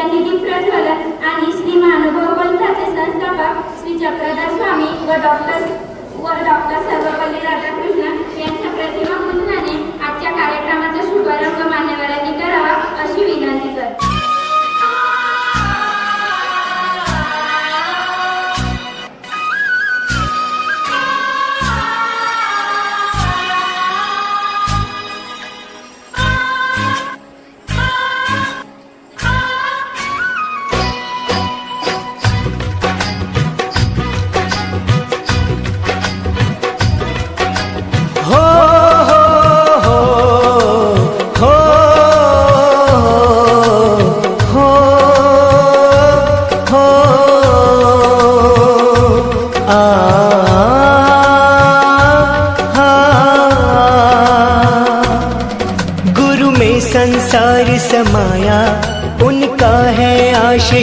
त्यांनी दीपप्रद झाला. आणि श्री महानुभाव पंथाचे संस्थापक श्री चक्रधर स्वामी व डॉक्टर व डॉक्टर सर्वपल्ली राधाकृष्ण यांच्या प्रतिमा पूजनाने आजच्या कार्यक्रमाचा शुभारंभ मान्यवरांनी करावा अशी विनंती.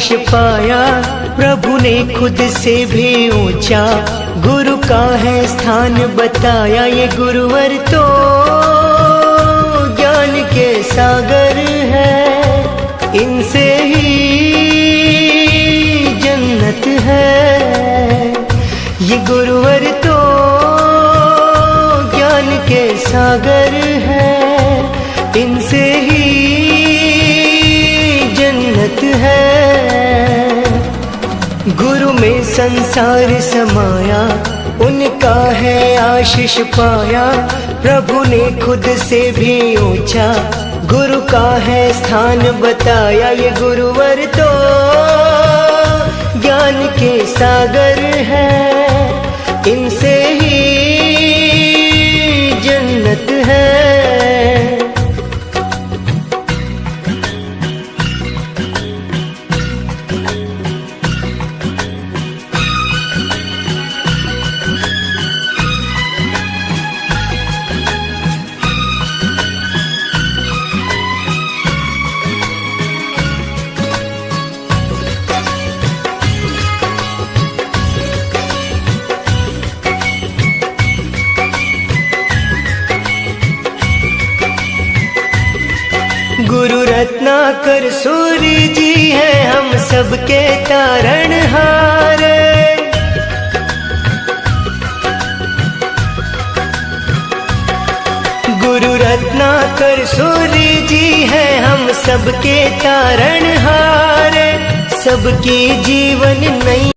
वश पाया प्रभु ने खुद से भी ऊंचा। गुरु का है स्थान बताया ये गुरुवर तो। संसार समाया, उनका है आशीष पाया। प्रभु ने खुद से भी ऊँचा, गुरु का है स्थान बताया। ये गुरुवर तो ज्ञान के सागर है, इनसे ही जन्नत है। गुरु रत्नाकर सूरी जी है हम सबके तारण हार। गुरु रत्नाकर सूरी जी है हम सबके तारण हार। सबकी जीवन नहीं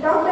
Doctor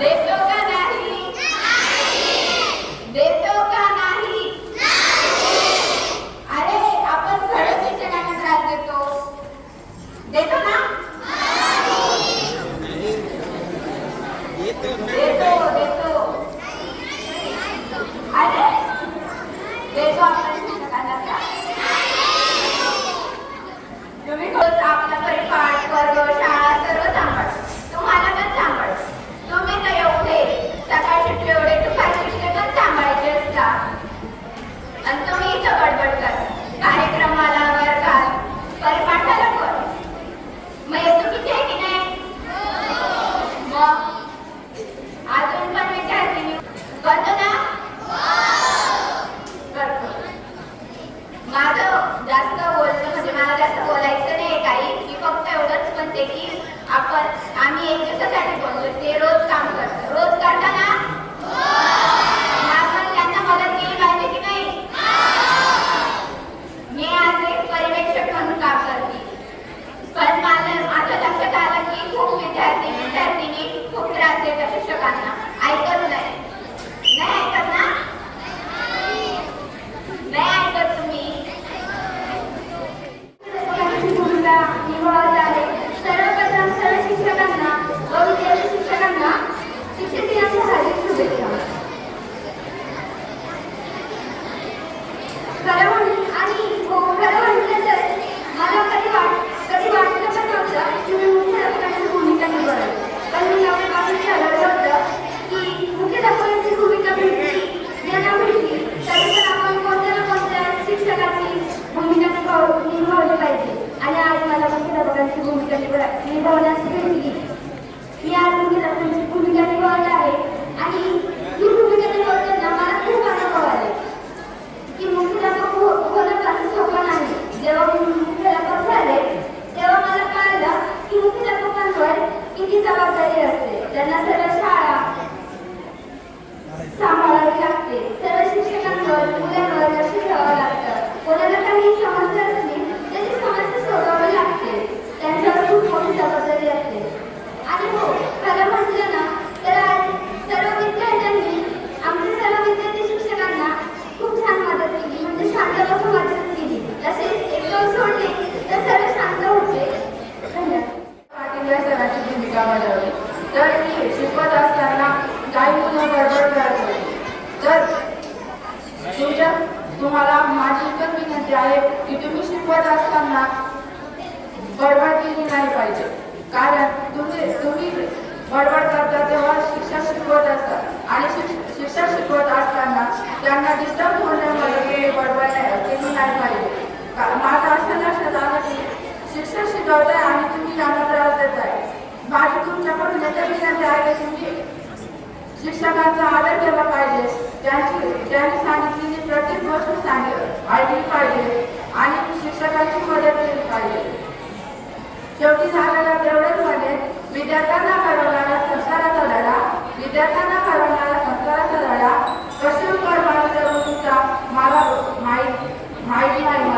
They Gracias. मुलांना बडबड केली नाही पाहिजे. कारण तुम्ही तुम्ही बडबड करता तेव्हा शिक्षक शिकवत असतात. आणि शिक्षक शिकवत असताना त्यांना डिस्टर्ब होण्यामध्ये बडबड केली नाही पाहिजे. माझं असं लक्षात झालं की शिक्षक शिकवताय आणि तुम्ही त्यांना त्रास देताय. माझी तुमच्याकडून याच्या विनंती आहे तुम्ही शिक्षकांचा आदर केला पाहिजे. त्यांची त्यांनी सांगितलेली प्रत्येक गोष्ट सांगितली ऐकली पाहिजे. आणि शिक्षकांची मदत केली पाहिजे. शेवटी झालेला तेवढेच म्हणजे विद्यार्थ्यांना घडवणाऱ्या संसाराचा धडा विद्यार्थ्यांना घडवणाऱ्या संस्काराचा धडा कसे उकरवायचा माहिती माहिती आहे.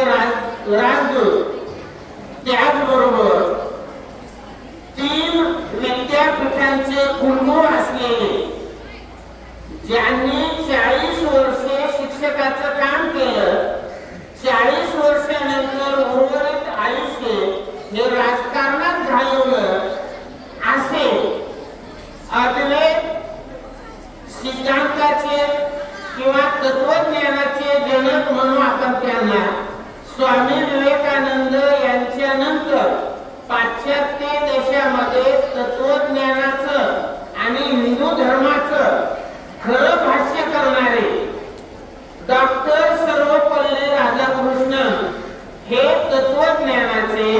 देशाचे राज राजदूत त्याचबरोबर तीन विद्यापीठांचे कुलगुरू असलेले ज्यांनी चाळीस वर्षे शिक्षकाचं काम केलं चाळीस वर्षानंतर उर्वरित आयुष्य हे राजकारणात घालवलं असे अद्वैत सिद्धांताचे किंवा तत्वज्ञानाचे जनक म्हणून आपण त्यांना. स्वामी विवेकानंद यांच्या नंतर पाश्चात्य देशामध्ये तत्वज्ञानाचं आणि हिंदू धर्माचं खरं भाष्य करणारे डॉक्टर सर्वपल्ली राधाकृष्णन हे तत्वज्ञानाचे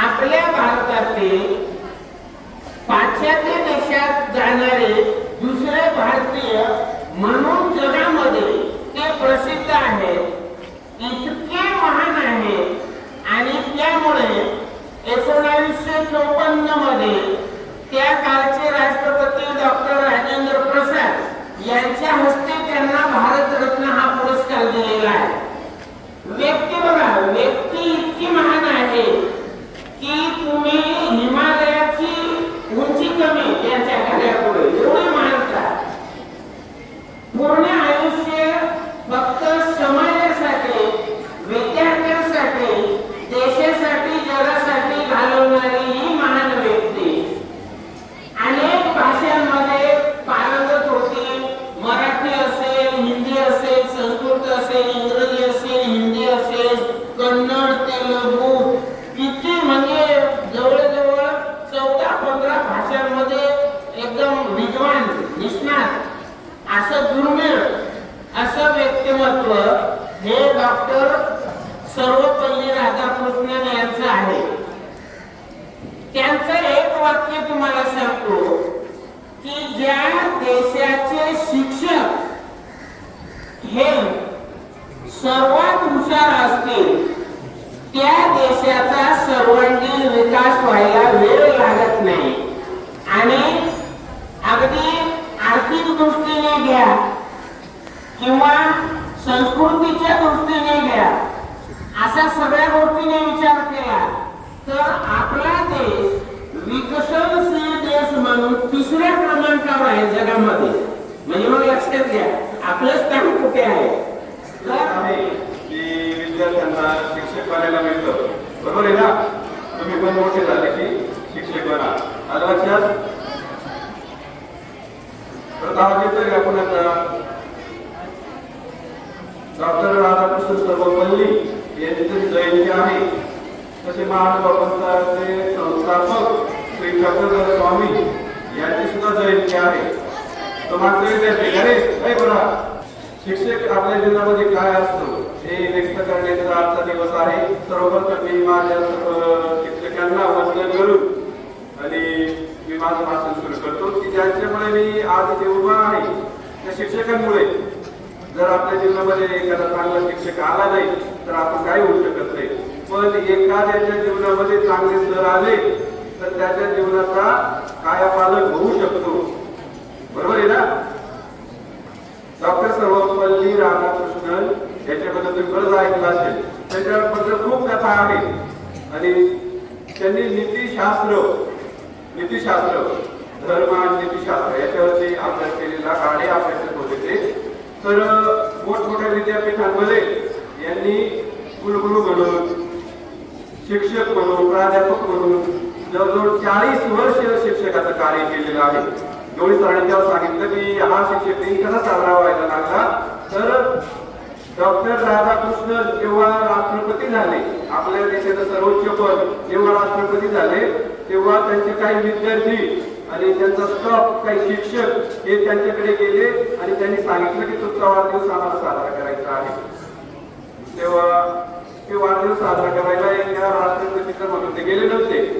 आपल्या भारतातील पाश्चात्य देशात जाणारे दुसरे भारतीय म्हणून जगामध्ये ते प्रसिद्ध आहेत इतके महान आहेत आणि त्यामुळे एकोणावीसशे चौपन्नमध्ये त्या कालचे राष्ट्रपती डॉक्टर राजेंद्र प्रसाद यांच्या हस्ते त्यांना भारतरत्न हा पुरस्कार दिलेला आहे व्यक्ती बघा व्यक्ती इतकी महान आहे की तुम्ही हिमालयाची उंची कमी त्यांच्या कार्यापुढे एवढी मानता पूर्ण आयुष्य फक्त समाजासाठी विद्यार्थ्यांसाठी देशासाठी जगासाठी घालवणारी ही महान व्यक्ती अनेक भाषांमध्ये पारंगत होती मराठी असेल हिंदी असेल संस्कृत असेल इंग्रजी असेल हिंदी असेल कन्नड तेलुगू किती म्हणजे जवळजवळ चौदा पंधरा भाषांमध्ये एकदम विद्वान निष्णात असं दुर्मिळ असं व्यक्तिमत्व हे डॉक्टर सर्वपल्ली राधाकृष्णन यांचं आहे त्यांचं एक वाक्य तुम्हाला सांगतो की ज्या देशाचे शिक्षक हे सर्वात हुशार असतील त्या देशाचा सर्वांगीण विकास व्हायला वेळ लागत नाही. आणि अगदी आर्थिक दृष्टीने घ्या किंवा संस्कृतीच्या दृष्टीने घ्या अशा सगळ्या गोष्टीने विचार केला तर आपला देश विकसनशील देश म्हणून तिसऱ्या क्रमांकावर आहे जगामध्ये. म्हणजे मग लक्षात घ्या आपलं स्थान कुठे आहे तर आहे की विद्यार्थ्यांना शिक्षक बनायला मिळतं. बरोबर आहे ना? तुम्ही पण मोठे झाले की शिक्षक बना. आलं लक्षात? तर दहा येतोय आपण आता डॉक्टर राधाकृष्ण सर्वपल्ली यांची जयंती आहे. तसे महानुभावांचे संस्थापक श्री चक्रधर स्वामी यांची सुद्धा जयंती आहे. तो मात्र बघा शिक्षक आपल्या जीवनामध्ये काय असतो? हे व्यक्त करण्याचा आजचा दिवस आहे. सर्वप्रथम मी माझ्या शिक्षकांना वंदन करून आणि मी माझं भाषण सुरू करतो की ज्यांच्यामुळे मी आज इथे उभा आहे. त्या शिक्षकांमुळे. जर आपल्या जीवनामध्ये एखादा चांगला शिक्षक आला नाही तर आपण काही होऊ शकत नाही. पण एखाद्याच्या जीवनामध्ये चांगले सर आले तर त्याच्या जीवनाचा कायापालट होऊ शकतो. बरोबर आहे ना? डॉक्टर सर्वपल्ली राधाकृष्णन याच्याबद्दल तुम्ही गरज ऐकलं असेल. त्याच्याबद्दल खूप कथा आहे. आणि त्यांनी नीतीशास्त्र नीतीशास्त्र धर्म आणि नीतीशास्त्र याच्यावरती अभ्यास केलेला काळे अभ्यासक होते ते. तर मोठमोठ्या विद्यापीठांमध्ये यांनी कुलगुरू म्हणून शिक्षक म्हणून प्राध्यापक म्हणून जवळजवळ चाळीस वर्ष शिक्षकाचं कार्य केलेलं आहे. एवढी सरांनी तेव्हा सांगितलं की हा शिक्षक दिन कसा साजरा व्हायला लागला? तर डॉक्टर राधाकृष्णन जेव्हा राष्ट्रपती झाले आपल्या देशाचं सर्वोच्च पद जेव्हा राष्ट्रपती झाले तेव्हा त्यांचे काही विद्यार्थी आणि त्यांचा स्टॉफ काही शिक्षक हे त्यांच्याकडे गेले आणि त्यांनी सांगितलं की तुमचा वाढदिवस आम्हाला साजरा करायचा आहे. तेव्हा ते वाढदिवस साजरा करायला एका राष्ट्रपतीचं म्हणून ते गेले नव्हते.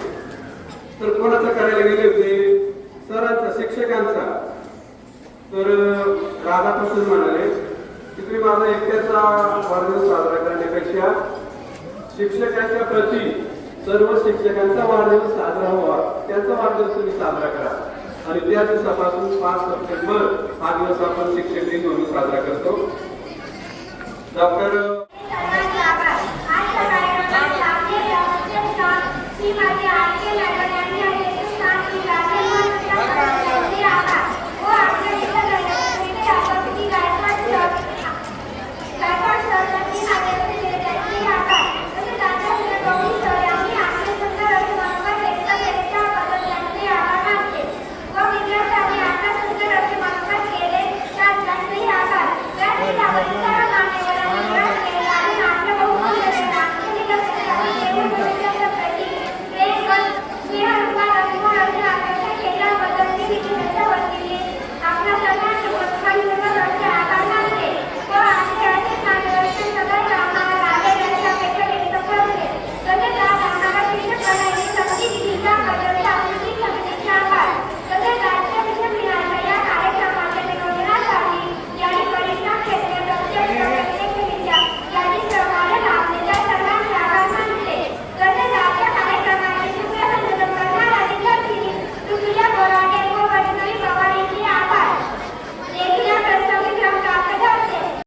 तर कोणाचा करायला गेले होते? सरांचा शिक्षकांचा. तर राधाकृष्ण म्हणाले की तुम्ही माझा एकट्याचा वाढदिवस साजरा करण्यापेक्षा शिक्षकांच्या प्रती सर्व शिक्षकांचा वाढदिवस साजरा व्हावा त्याचा वाढदिवस तुम्ही साजरा करा. आणि त्या दिवसापासून पाच सप्टेंबर हा दिवस आपण शिक्षक दिन म्हणून साजरा करतो. डॉक्टर